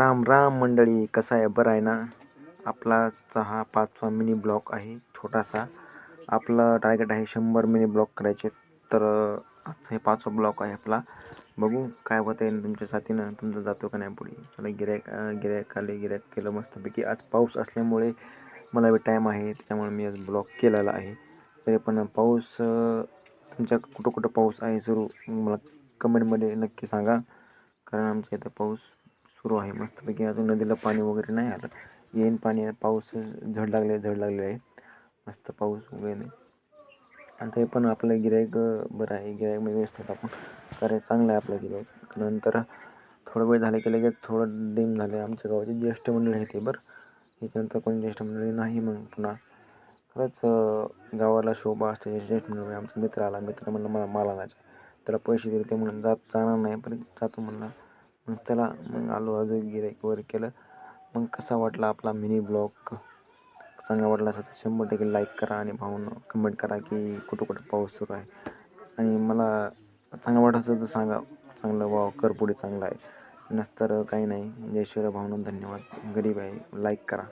राम राम मंडळी कसा आहे? बरं आहे ना? आपलाचा हा पाचवा मिनी ब्लॉक आहे छोटासा. आपलं टार्गेट आहे शंभर मिनी ब्लॉक करायचे. तर अं, आजचा हे पाचवा ब्लॉक आहे आपला. बघू काय होतं आहे तुमच्या साथीनं तुमचा जातो का नाही पुढे. चला गिऱ्हाईक गिरायक आले गिऱ्हाईक केलं मस्तपैकी. आज पाऊस असल्यामुळे मला बी टाईम आहे त्याच्यामुळे मी आज ब्लॉक केलेला आहे. तरी पण पाऊस तुमच्या कुठं कुठं पाऊस आहे सुरू मला कमेंटमध्ये नक्की सांगा. कारण आमच्या इथं पाऊस सुरू आहे. मस्तपैकी अजून नदीला पाणी वगैरे नाही आलं. येईन पाणी. पाऊस झड लागले झड लागले आहे. मस्त पाऊस वगैरे. आणि ते पण आपलं गिरायक बरं आहे. गिराईकमध्ये व्यवस्थित आपण. कारण चांगलं आहे आपलं गिरायक नंतर थोडं वेळ झालं की लगेच थोडं डिम झालं. आमच्या गावाचे ज्येष्ठ मंडळी आहे ते बरं. याच्यानंतर कोणी ज्येष्ठ मंडळी नाही मग पुन्हा खरंच गावाला शोभा असते. ज्येष्ठ मंडळी आमचा मित्र आला. मित्र म्हणलं मला मला आणायचा त्याला पैसे दिले ते म्हणून जात जाणार नाही. पण जातो म्हणला. मग चला मग आलो अजून गिराईक वगैरे केलं. मग कसा वाटला आपला मिनी ब्लॉग चांगला वाटला असेल तर शंभर टक्के लाईक करा आणि भाऊन कमेंट करा की कुठं कुठं पाऊस सुरू आहे. आणि मला चांगलं वाटत असेल तर सांगा. चांगलं वाव कर पुढे चांगलं आहे. नसतर काही नाही. जय शिवराय भावना धन्यवाद. गरीब आहे लाईक करा.